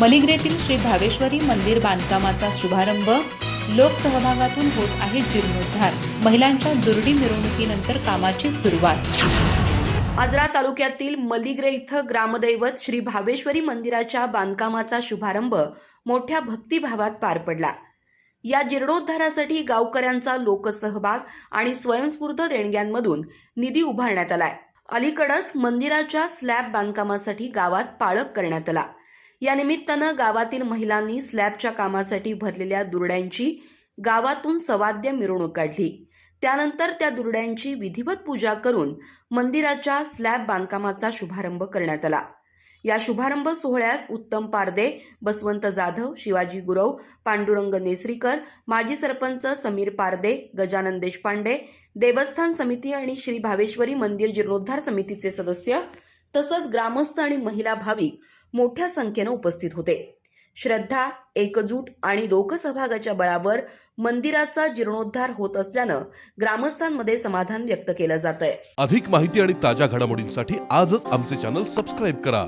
मलिग्रेतील श्री भावेश्वरी मंदिर बांधकामाचा शुभारंभ लोकसहभागातून होत आहे जीर्णोद्धार. महिलांच्या दुर्डी मिरवणुकीनंतर कामाची सुरुवात. आजरा तालुक्यातील मलिग्रे इथं ग्रामदैवत श्री भावेश्वरी मंदिराच्या बांधकामाचा शुभारंभ मोठ्या भक्तिभावात पार पडला. या जीर्णोद्धारासाठी गावकऱ्यांचा लोकसहभाग आणि स्वयंस्फूर्त देणग्यांमधून निधी उभारण्यात आलाय. अलीकडच मंदिराच्या स्लॅब बांधकामासाठी गावात पाळक करण्यात आला. या निमित्तानं गावातील महिलांनी स्लॅबच्या कामासाठी भरलेल्या दुरड्यांची गावातून सवाद्य मिरवणूक काढली. त्यानंतर त्या दुरड्यांची विधिवत पूजा करून मंदिराच्या स्लॅब बांधकामाचा शुभारंभ करण्यात आला. या शुभारंभ सोहळ्यास उत्तम पारदे बसवंत जाधव शिवाजी गुरव पांडुरंग नेसरीकर माजी सरपंच समीर पारदे गजानन देशपांडे देवस्थान समिती आणि श्री भावेश्वरी मंदिर जीर्णोद्धार समितीचे सदस्य तसंच ग्रामस्थ आणि महिला भाविक मोठ्या संख्येनं उपस्थित होते. श्रद्धा एकजूट आणि लोकसहभागाच्या बळावर मंदिराचा जीर्णोद्धार होत असल्यानं ग्रामस्थांमध्ये समाधान व्यक्त केलं जात आहे अधिक माहिती आणि ताज्या घडामोडींसाठी आजच आमचे चॅनल सबस्क्राईब करा.